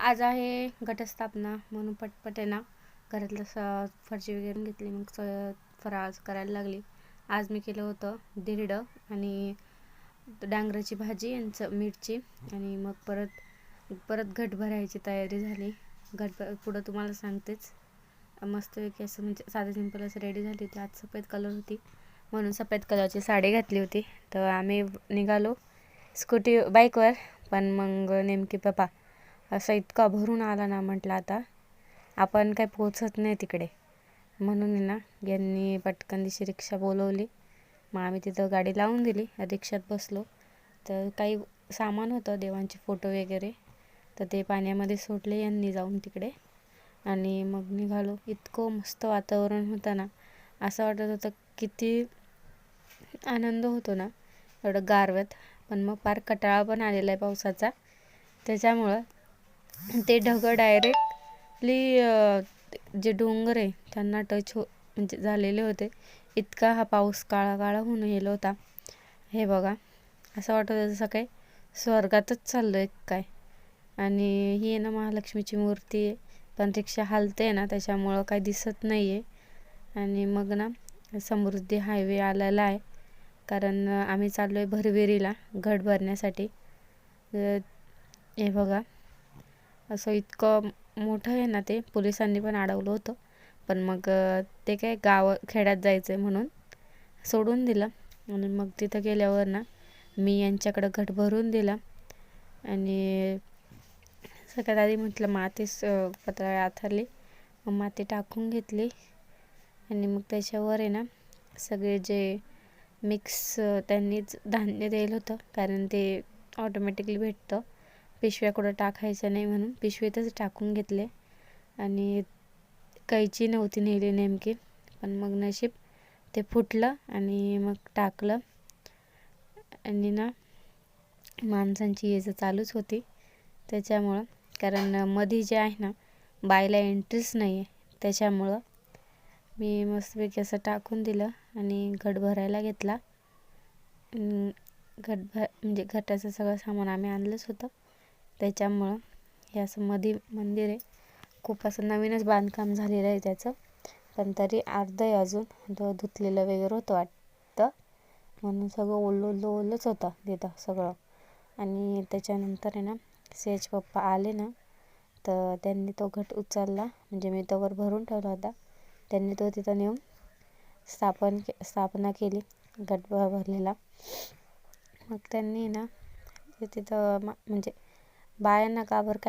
आज आहे घटस्थापना म्हणून पटपट आहे ना घरातलं स फरशी वगैरे घेतली मग स फराळ करायला लागली. आज मी केलं होतं दीड आणि डांगराची भाजी आणि च मिरची आणि मग परत परत घट भरायची तयारी झाली. घट पुढं तुम्हाला सांगतेच. मस्तपैकी असं म्हणजे साधं सिंपल असं रेडी झाली होती. आज सफेद कलर होती. म्हणून सफेद कलरची साडी घातली होती. तर आम्ही निघालो. स्कूटी बाईकवर पण मग नेमकी पप्पा असं इतका भरून आला ना म्हटलं आता. आपण काय पोचत नाही तिकडे. म्हणून ना यांनी पटकन दिशी रिक्षा बोलवली. मग आम्ही तिथं गाडी लावून दिली. रिक्षात बसलो. तर काही सामान होतं देवांचे फोटो वगैरे. तर ते पाण्यामध्ये सोडले यांनी जाऊन तिकडे. आणि मग निघालो. इतकं मस्त वातावरण होतं ना. असं वाटत होतं किती आनंद होतो ना. एवढं गारव्यात. पण मग फार कटाळा पण आलेला आहे पावसाचा. त्याच्यामुळं ते ढगं डायरेक्टली जे डोंगर आहे त्यांना टच हो म्हणजे झालेले होते. इतका हा पाऊस काळा काळा होऊन गेला होता. हे बघा असं वाटत होतं जसं काय स्वर्गातच चाललो आहे काय. आणि ही आहे ना महालक्ष्मीची मूर्ती आहे. पण रिक्षा हालते आहे ना त्याच्यामुळं काही दिसत नाही आहे आणि मग ना समृद्धी हायवे आलेला आहे. कारण आम्ही चाललो आहे भरविरीला घट भरण्यासाठी. हे बघा. असं इतकं मोठं आहे ना ते पोलिसांनी पण अडवलं होतं. पण मग ते काय गाव खेड्यात जायचं आहे म्हणून सोडून दिलं. आणि मग तिथं गेल्यावर ना मी यांच्याकडं घट भरून दिला. आणि सगळ्यात आधी म्हटलं मातीच पत्राळे आथरली. मग माती टाकून घेतली. आणि मग त्याच्यावर आहे ना सगळे जे मिक्स त्यांनीच धान्य द्यायला होतं. कारण ते ऑटोमॅटिकली भेटतं. पिशव्या कुठं टाकायचं नाही म्हणून पिशवीतच टाकून घेतले. आणि कैची नव्हती नेली नेमकी पण मग नशीब ते फुटलं आणि मग टाकलं. आणि ना माणसांची ये चालूच होती. त्याच्यामुळं कारण मधी जे आहे ना बायला एंट्रीच नाही आहे त्याच्यामुळं मी मस्तपैकी असं टाकून दिलं आणि घट भरायला घेतला. घट भर म्हणजे घटाचं सगळं सामान आम्ही आणलंच होतं. त्याच्यामुळं हे असं मधी मंदिर आहे. खूप असं नवीनच बांधकाम झालेलं आहे त्याचं. पण तरी अर्धं आहे अजून. तो धुतलेलं वगैरे होतं वाटतं. म्हणून सगळं ओलं ओलं ओलंच होतं तिथं सगळं. आणि त्याच्यानंतर आहे ना सेज पप्पा आले ना तर त्यांनी तो घट उचलला. म्हणजे मी तोवर भरून ठेवला होता. त्यांनी तो तिथं नेऊन स्थापन के स्थापना केली. घट भरलेला. मग त्यांनी ना ते तिथं म्हणजे बायांना का बरं काय